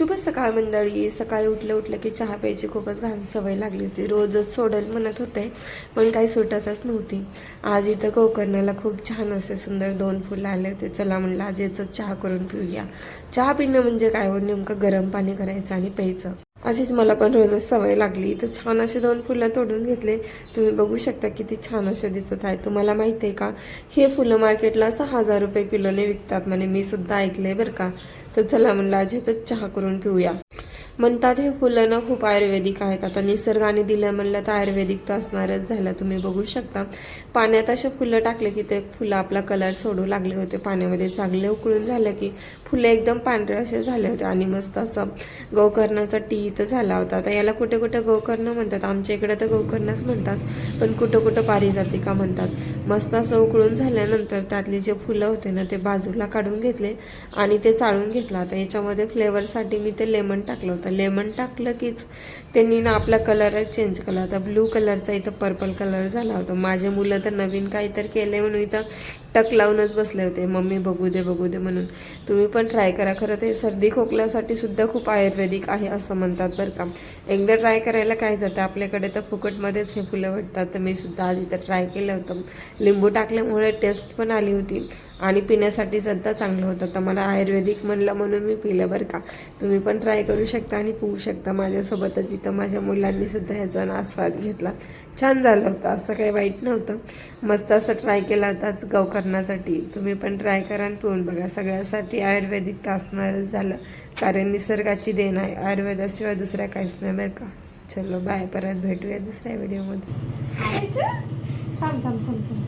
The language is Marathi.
शुभ सकाळ मंडळी. सकाळी उठलं उठलं की चहा प्यायची खूपच घाण सवय लागली होती. रोजच सोडल म्हणत होते पण काही सुटतच नव्हती. आज इथं गोकर्णाला खूप छान असे सुंदर दोन फुलं आले होते. चला म्हणलं आज याचं चहा करून पिऊया. चहा पिणं म्हणजे काय हो? नेमकं गरम पाणी करायचं आणि प्यायचं. अशीच मला पण रोजच सवय लागली. तर छान असे दोन फुलं तोडून घेतले. तुम्ही बघू शकता किती छान असे दिसत आहे तुम्हाला माहिती आहे का? हे फुलं मार्केटला सहा हजार रुपये किलोने विकतात. म्हणे मी सुद्धा ऐकले बरं का. तर चला म्हणलं आज तर चहा करून पिऊया. म्हणतात हे फुलं ना खूप आयुर्वेदिक आहेत. आता निसर्गाने दिलं म्हणलं तर आयुर्वेदिक तर असणारच झालं. तुम्ही बघू शकता. पाण्यात असे फुलं टाकले की ते फुलं आपला कलर सोडू लागले होते. पाण्यामध्ये चांगले उकळून झालं की फुलं एकदम पांढरे असे झाले होते आणि मस्त असं गोकर्णाचा टी इथं झाला होता. आता याला कुठे कुठे गोकर्ण म्हणतात? आमच्या इकडे तर गोकर्णच म्हणतात. पण कुठं कुठं पारिजातिका म्हणतात. मस्त असं उकळून झाल्यानंतर त्यातले जे फुलं होते ना ते बाजूला काढून घेतले आणि ते चाळून घेतलं. आता याच्यामध्ये फ्लेवरसाठी मी ते लेमन टाकलं होतं. लेमन टाकलं कीच. त्यांनी ना आपला कलरच चेंज केला होता. ब्लू कलरचा इथं पर्पल कलर झाला होता. माझे मुलं तर नवीन काहीतरी केले म्हणून इथं टक लावूनच बसले होते. मम्मी बघू दे बघू दे म्हणून. तुम्ही पण ट्राय करा. खरं ते सर्दी खोकल्यासाठी सुद्धा खूप आयुर्वेदिक आहे असं म्हणतात बरं का. एकदा ट्राय करायला काय जातं? आपल्याकडे तर फुकटमध्येच हे फुलं वाटतात तर मी सुद्धा आज इथं ट्राय केलं होतं. लिंबू टाकल्यामुळे टेस्ट पण आली होती. आणि पिण्यासाठी सुद्धा चांगलं होतं. तर मला आयुर्वेदिक म्हणलं म्हणून मी पिलं बरं का. तुम्ही पण ट्राय करू शकता आणि पिऊ शकता. माझ्यासोबतच इथं माझ्या मुलांनीसुद्धा ह्याचा ना आस्वाद घेतला. छान झालं होतं. असं काही वाईट नव्हतं. मस्त असं ट्राय केला होताच गव तुम्ही पण ट्राय करा आणि पिऊन बघा. सगळ्यासाठी आयुर्वेदिक तर असणारच झालं. कारण निसर्गाची देण आहे. आयुर्वेदाशिवाय दुसऱ्या काहीच नाही बरं का. चलो बाय परत भेटूया दुसऱ्या व्हिडिओमध्ये. थांब थांब थांब थांब.